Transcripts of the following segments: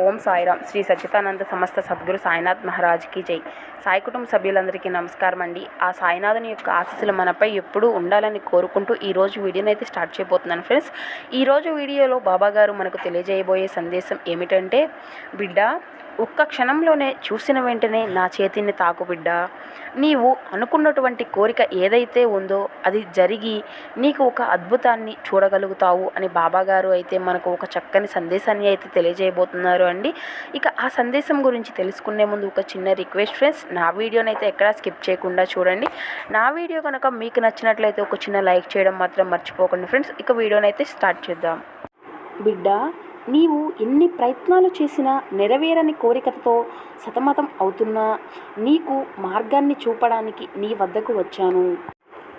ఓం సాయిరామ్. శ్రీ సచ్చితానంద సమస్త సద్గురు సాయినాథ్ మహారాజ్కి జై. సాయి కుటుంబ సభ్యులందరికీ నమస్కారం అండి ఆ సాయినాథుని యొక్క ఆశీస్సులు మనపై ఎప్పుడూ ఉండాలని కోరుకుంటూ ఈరోజు వీడియోని అయితే స్టార్ట్ చేయబోతున్నాను ఫ్రెండ్స్. ఈరోజు వీడియోలో బాబా గారు మనకు తెలియజేయబోయే సందేశం ఏమిటంటే బిడ్డ ఒక్క క్షణంలోనే చూసిన వెంటనే నా చేతిని తాకుబిడ్డ నీవు అనుకున్నటువంటి కోరిక ఏదైతే ఉందో అది జరిగి నీకు ఒక అద్భుతాన్ని చూడగలుగుతావు అని బాబాగారు అయితే మనకు ఒక చక్కని సందేశాన్ని అయితే తెలియజేయబోతున్నారు అండి. ఇక ఆ సందేశం గురించి తెలుసుకునే ముందు ఒక చిన్న రిక్వెస్ట్ ఫ్రెండ్స్ నా వీడియోని అయితే ఎక్కడా స్కిప్ చేయకుండా చూడండి. నా వీడియో కనుక మీకు నచ్చినట్లయితే ఒక చిన్న లైక్ చేయడం మాత్రం మర్చిపోకండి ఫ్రెండ్స్. ఇక వీడియోని అయితే స్టార్ట్ చేద్దాం. బిడ్డ నీవు ఎన్ని ప్రయత్నాలు చేసినా నెరవేరని కోరికతో సతమతం అవుతున్నా నీకు మార్గాన్ని చూపడానికి నీ వద్దకు వచ్చాను.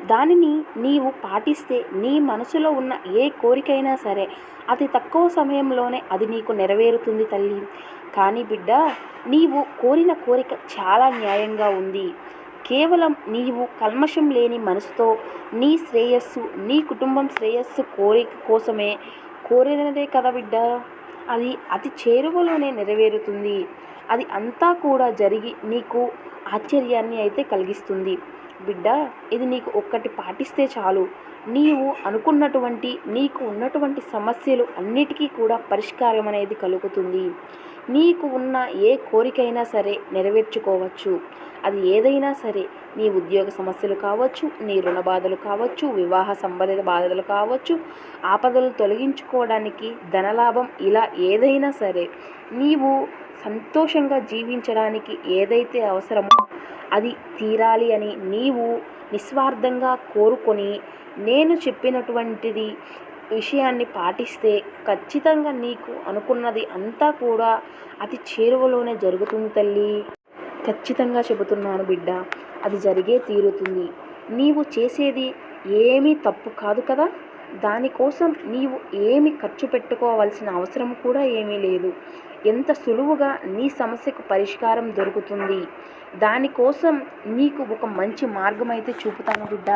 దానిని నీవు పాటిస్తే నీ మనసులో ఉన్న ఏ కోరికైనా సరే అతి తక్కువ సమయంలోనే అది నీకు నెరవేరుతుంది తల్లి. కానీ బిడ్డ నీవు కోరిన కోరిక చాలా న్యాయంగా ఉంది. కేవలం నీవు కల్మషం లేని మనసుతో నీ శ్రేయస్సు నీ కుటుంబం శ్రేయస్సు కోరిక కోసమే కోరినదే కదా బిడ్డ? అది అతి చేరువలోనే నెరవేరుతుంది. అది అంతా కూడా జరిగి నీకు ఆశ్చర్యాన్ని అయితే కలిగిస్తుంది. బిడ్డ ఇది నీకు ఒక్కటి పాటిస్తే చాలు. నీవు అనుకున్నటువంటి నీకు ఉన్నటువంటి సమస్యలు అన్నిటికీ కూడా పరిష్కారం అనేది కలుగుతుంది. నీకు ఉన్న ఏ కోరికైనా సరే నెరవేర్చుకోవచ్చు. అది ఏదైనా సరే నీ ఉద్యోగ సమస్యలు కావచ్చు నీ రుణ బాధలు కావచ్చు వివాహ సంబంధిత బాధలు కావచ్చు ఆపదలు తొలగించుకోవడానికి ధనలాభం ఇలా ఏదైనా సరే నీవు సంతోషంగా జీవించడానికి ఏదైతే అవసరమో అది తీరాలి అని నీవు నిస్వార్థంగా కోరుకొని నేను చెప్పినటువంటిది విషయాన్ని పాటిస్తే ఖచ్చితంగా నీకు అనుకున్నది అంతా కూడా అతి చేరువలోనే జరుగుతుంది తల్లి. ఖచ్చితంగా చెబుతున్నాను బిడ్డ అది జరిగే తీరుతుంది. నీవు చేసేది ఏమీ తప్పు కాదు కదా? దానికోసం నీవు ఏమి ఖర్చు పెట్టుకోవాల్సిన అవసరం కూడా ఏమీ లేదు. ఎంత సులువుగా నీ సమస్యకు పరిష్కారం దొరుకుతుంది. దానికోసం నీకు ఒక మంచి మార్గం అయితే చూపుతాను బిడ్డ.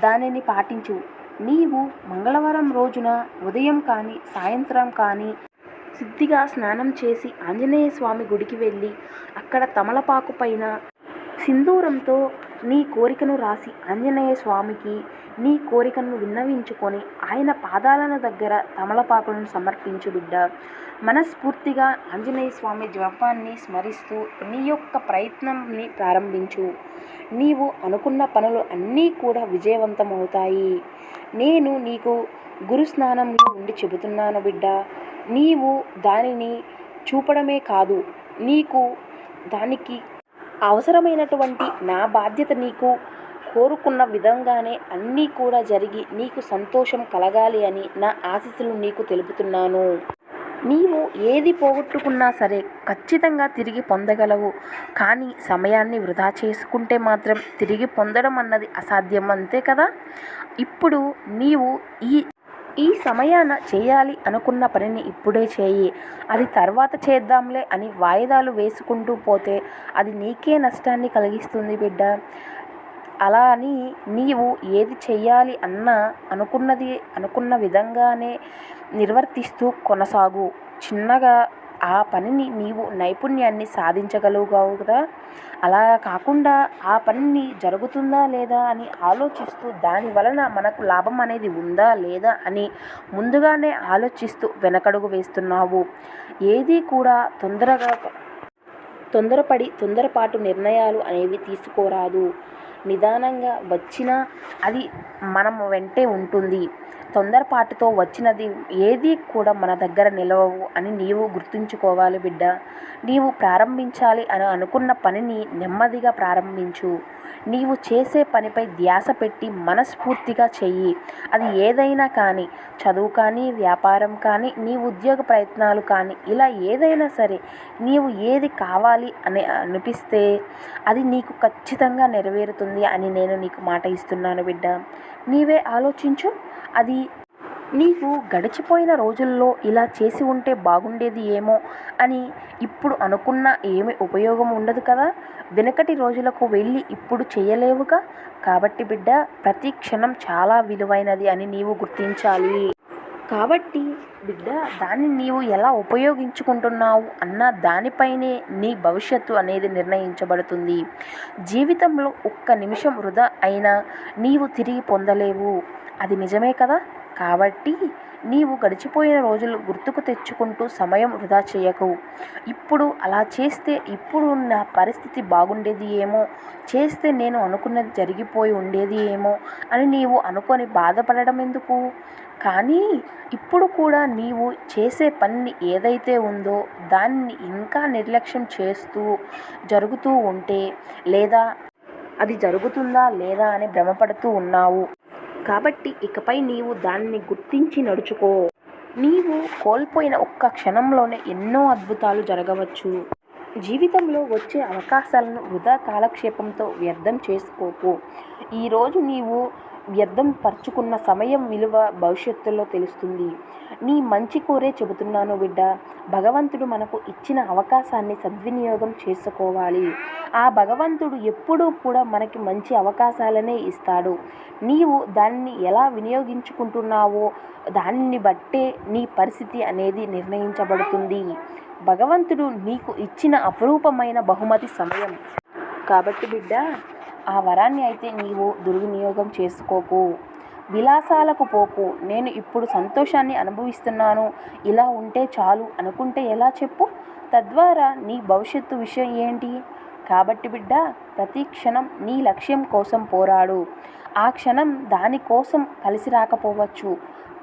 దానిని పాటించు. నీవు మంగళవారం రోజున ఉదయం కానీ సాయంత్రం కానీ సిద్ధిగా స్నానం చేసి ఆంజనేయ స్వామి గుడికి వెళ్ళి అక్కడ తమలపాకు పైన సింధూరంతో నీ కోరికను రాసి ఆంజనేయ స్వామికి నీ కోరికను విన్నవించుకొని ఆయన పాదాలను దగ్గర తమలపాకులను సమర్పించు బిడ్డ. మనస్ఫూర్తిగా ఆంజనేయ స్వామి జపాన్ని స్మరిస్తూ నీ యొక్క ప్రయత్నంని ప్రారంభించు. నీవు అనుకున్న పనులు అన్నీ కూడా విజయవంతమవుతాయి. నేను నీకు గురు స్నానంలో ఉండి చెబుతున్నాను బిడ్డ. నీవు దానిని చూపడమే కాదు నీకు దానికి అవసరమైనటువంటి నా బాధ్యత నీకు కోరుకున్న విధంగానే అన్నీ కూడా జరిగి నీకు సంతోషం కలగాలి అని నా ఆశీస్సులు నీకు తెలుపుతున్నాను. నీవు ఏది పోగొట్టుకున్నా సరే ఖచ్చితంగా తిరిగి పొందగలవు. కానీ సమయాన్ని వృధా చేసుకుంటే మాత్రం తిరిగి పొందడం అన్నది అసాధ్యం అంతే కదా? ఇప్పుడు నీవు ఈ ఈ సమయాన చేయాలి అనుకున్న పనిని ఇప్పుడే చేయి. అది తర్వాత చేద్దాంలే అని వాయిదాలు వేసుకుంటూ పోతే అది నీకే నష్టాన్ని కలిగిస్తుంది బిడ్డ. అలా అని నీవు ఏది చెయ్యాలి అన్న అనుకున్నది అనుకున్న విధంగానే నిర్వర్తిస్తూ కొనసాగు. చిన్నగా ఆ పనిని నీవు నైపుణ్యాన్ని సాధించగలుగుతావు కదా? అలా కాకుండా ఆ పనిని జరుగుతుందా లేదా అని ఆలోచిస్తూ దాని వలన మనకు లాభం అనేది ఉందా లేదా అని ముందుగానే ఆలోచిస్తూ వెనకడుగు వేస్తున్నావు. ఏది కూడా తొందరగా తొందరపడి తొందరపాటు నిర్ణయాలు అనేవి తీసుకోరాదు. నిదానంగా వచ్చినా అది మనం వెంటే ఉంటుంది. తొందరపాటుతో వచ్చినది ఏది కూడా మన దగ్గర నిలవవు అని నీవు గుర్తుంచుకోవాలి బిడ్డ. నీవు ప్రారంభించాలి అని అనుకున్న పనిని నెమ్మదిగా ప్రారంభించు. నీవు చేసే పనిపై ధ్యాస పెట్టి మనస్ఫూర్తిగా చెయ్యి. అది ఏదైనా కానీ చదువు కానీ వ్యాపారం కానీ నీ ఉద్యోగ ప్రయత్నాలు కానీ ఇలా ఏదైనా సరే నీవు ఏది కావాలి అని అనిపిస్తే అది నీకు ఖచ్చితంగా నెరవేరుతుంది అని నేను నీకు మాట ఇస్తున్నాను బిడ్డ. నీవే ఆలోచించు. అది నీకు గడిచిపోయిన రోజుల్లో ఇలా చేసి ఉంటే బాగుండేది ఏమో అని ఇప్పుడు అనుకున్న ఏమి ఉపయోగం ఉండదు కదా? వెనకటి రోజులకు వెళ్ళి ఇప్పుడు చేయలేవుగా? కాబట్టి బిడ్డ ప్రతి క్షణం చాలా విలువైనది అని నీవు గుర్తించాలి. కాబట్టి బిడ్డ దాన్ని నీవు ఎలా ఉపయోగించుకుంటున్నావు అన్న దానిపైనే నీ భవిష్యత్తు అనేది నిర్ణయించబడుతుంది. జీవితంలో ఒక్క నిమిషం వృధా అయినా నీవు తిరిగి పొందలేవు. అది నిజమే కదా? కాబట్టి నీవు గడిచిపోయిన రోజులు గుర్తుకు తెచ్చుకుంటూ సమయం వృధా చేయకు. ఇప్పుడు అలా చేస్తే ఇప్పుడు నా పరిస్థితి బాగుండేది ఏమో? చేస్తే నేను అనుకున్నది జరిగిపోయి ఉండేది ఏమో? అని నీవు అనుకొని బాధపడడం ఎందుకు? కానీ ఇప్పుడు కూడా నీవు చేసే పని ఏదైతే ఉందో దాన్ని ఇంకా నిర్లక్ష్యం చేస్తూ జరుగుతూ ఉంటే లేదా అది జరుగుతుందా లేదా అని భ్రమపడుతూ ఉన్నావు. కాబట్టి ఇకపై నీవు దాన్ని గుర్తించి నడుచుకో. నీవు కోల్పోయిన ఒక్క క్షణంలోనే ఎన్నో అద్భుతాలు జరగవచ్చు. జీవితంలో వచ్చే అవకాశాలను వృధా కాలక్షేపంతో వ్యర్థం చేసుకోకు. ఈరోజు నీవు వ్యర్థం పరుచుకున్న సమయం విలువ భవిష్యత్తులో తెలుస్తుంది. నీ మంచి కోరే చెబుతున్నాను బిడ్డ. భగవంతుడు మనకు ఇచ్చిన అవకాశాన్ని సద్వినియోగం చేసుకోవాలి. ఆ భగవంతుడు ఎప్పుడూ కూడా మనకి మంచి అవకాశాలనే ఇస్తాడు. నీవు దాన్ని ఎలా వినియోగించుకుంటున్నావో దాన్ని బట్టే నీ పరిస్థితి అనేది నిర్ణయించబడుతుంది. భగవంతుడు నీకు ఇచ్చిన అపురూపమైన బహుమతి సమయం. కాబట్టి బిడ్డ ఆ వరాన్ని అయితే నీవు దుర్వినియోగం చేసుకోకు. విలాసాలకు పోకు. నేను ఇప్పుడు సంతోషాన్ని అనుభవిస్తున్నాను. ఇలా ఉంటే చాలు అనుకుంటే ఎలా చెప్పు? తద్వారా నీ భవిష్యత్తు విషయం ఏంటి? కాబట్టి బిడ్డ ప్రతి క్షణం నీ లక్ష్యం కోసం పోరాడు. ఆ క్షణం దానికోసం కలిసి రాకపోవచ్చు.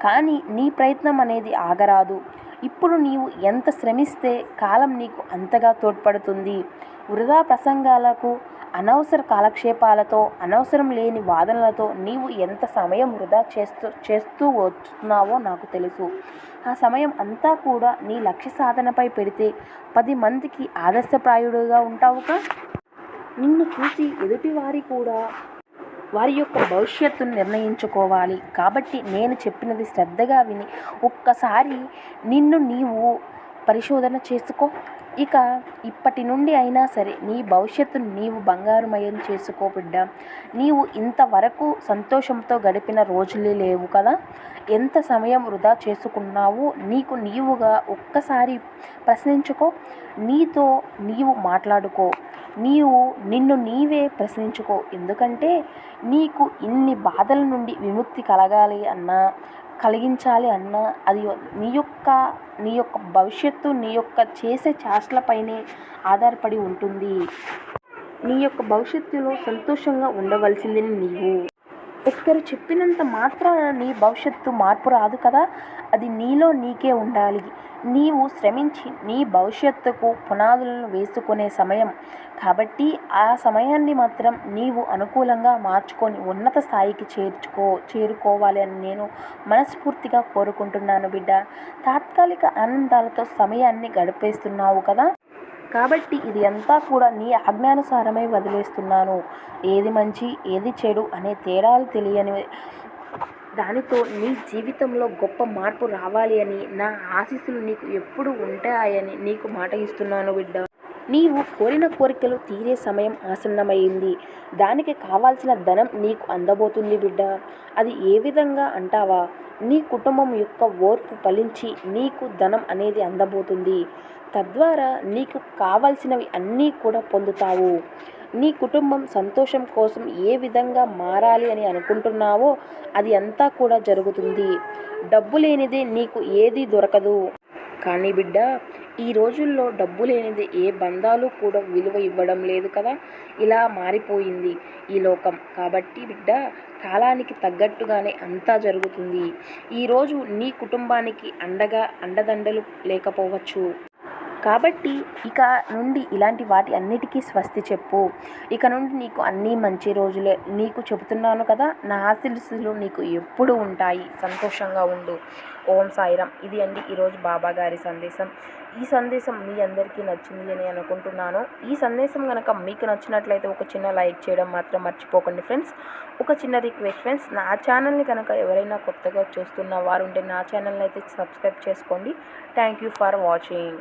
కానీ నీ ప్రయత్నం అనేది ఆగరాదు. ఇప్పుడు నీవు ఎంత శ్రమిస్తే కాలం నీకు అంతగా తోడ్పడుతుంది. వృధా ప్రసంగాలకు అనవసర కాలక్షేపాలతో అనవసరం లేని వాదనలతో నీవు ఎంత సమయం వృధా చేస్తూ చేస్తూ వస్తున్నావో నాకు తెలుసు. ఆ సమయం అంతా కూడా నీ లక్ష్య సాధనపై పెడితే పది మందికి ఆదర్శప్రాయుడుగా ఉంటావుగా? నిన్ను చూసి ఎదుటివారి కూడా వారి యొక్క భవిష్యత్తును నిర్ణయించుకోవాలి. కాబట్టి నేను చెప్పినది శ్రద్ధగా విని ఒక్కసారి నిన్ను నీవు పరిశోధన చేసుకో. ఇక ఇప్పటి నుండి అయినా సరే నీ భవిష్యత్తును నీవు బంగారుమయం చేసుకో బిడ్డ. నీవు ఇంతవరకు సంతోషంతో గడిపిన రోజులే లేవు కదా. ఎంత సమయం వృధా చేసుకున్నావు నీకు నీవుగా ఒక్కసారి ప్రశ్నించుకో. నీతో నీవు మాట్లాడుకో. నీవు నిన్ను నీవే ప్రశ్నించుకో. ఎందుకంటే నీకు ఇన్ని బాధల నుండి విముక్తి కలగాలి అన్నా కలిగించాలి అన్నా అది నీ యొక్క నీ యొక్క భవిష్యత్తు నీ యొక్క చేసే చేష్టలపైనే ఆధారపడి ఉంటుంది. నీ యొక్క భవిష్యత్తులో సంతోషంగా ఉండవలసింది నీవు. ఒక్కరు చెప్పినంత మాత్రాన నీ భవిష్యత్తు మార్పు రాదు కదా? అది నీలో నీకే ఉండాలి. నీవు శ్రమించి నీ భవిష్యత్తుకు పునాదులను వేసుకునే సమయం. కాబట్టి ఆ సమయాన్ని మాత్రం నీవు అనుకూలంగా మార్చుకొని ఉన్నత స్థాయికి చేర్చుకో చేరుకోవాలి అని నేను మనస్ఫూర్తిగా కోరుకుంటున్నాను బిడ్డ. తాత్కాలిక ఆనందాలతో సమయాన్ని గడిపేస్తున్నావు కదా? కాబట్టి ఇది అంతా కూడా నీ ఆజ్ఞానుసారమై వదిలేస్తున్నాను. ఏది మంచి ఏది చెడు అనే తేడాలు తెలియని దానితో నీ జీవితంలో గొప్ప మార్పు రావాలి అని నా ఆశీస్సులు నీకు ఎప్పుడు ఉంటాయని నీకు మాట ఇస్తున్నాను బిడ్డ. నీవు కోరిన కోరికలు తీరే సమయం ఆసన్నమైంది. దానికి కావాల్సిన ధనం నీకు అందబోతుంది బిడ్డ. అది ఏ విధంగా అంటావా? నీ కుటుంబం యొక్క ఓర్పు ఫలించి నీకు ధనం అనేది అందబోతుంది. తద్వారా నీకు కావాల్సినవి అన్నీ కూడా పొందుతావు. నీ కుటుంబం సంతోషం కోసం ఏ విధంగా మారాలి అని అనుకుంటున్నావో అది అంతా కూడా జరుగుతుంది. డబ్బు లేనిదే నీకు ఏది దొరకదు. కానీ బిడ్డ ఈ రోజుల్లో డబ్బు లేనిది ఏ బంధాలు కూడా విలువ ఇవ్వడం లేదు కదా. ఇలా మారిపోయింది ఈ లోకం. కాబట్టి బిడ్డ కాలానికి తగ్గట్టుగానే అంతా జరుగుతుంది. ఈరోజు నీ కుటుంబానికి అండగా అండదండలు లేకపోవచ్చు. కాబట్టి ఇక నుండి ఇలాంటి వాటి అన్నిటికీ స్వస్తి చెప్పు. ఇక నుండి నీకు అన్నీ మంచి రోజులే నీకు చెబుతున్నాను కదా నా ఆశీస్సులు నీకు ఎప్పుడు ఉంటాయి. సంతోషంగా ఉండు. ఓం సాయిరామ్. ఇది అండి ఈరోజు బాబా గారి సందేశం. ఈ సందేశం మీ అందరికీ నచ్చింది అని అనుకుంటున్నాను. ఈ సందేశం కనుక మీకు నచ్చినట్లయితే ఒక చిన్న లైక్ చేయడం మాత్రం మర్చిపోకండి ఫ్రెండ్స్. ఒక చిన్న రిక్వెస్ట్ ఫ్రెండ్స్ నా ఛానల్ని కనుక ఎవరైనా కొత్తగా చూస్తున్న వారు ఉంటే నా ఛానల్ని అయితే సబ్స్క్రైబ్ చేసుకోండి. Thank you for watching.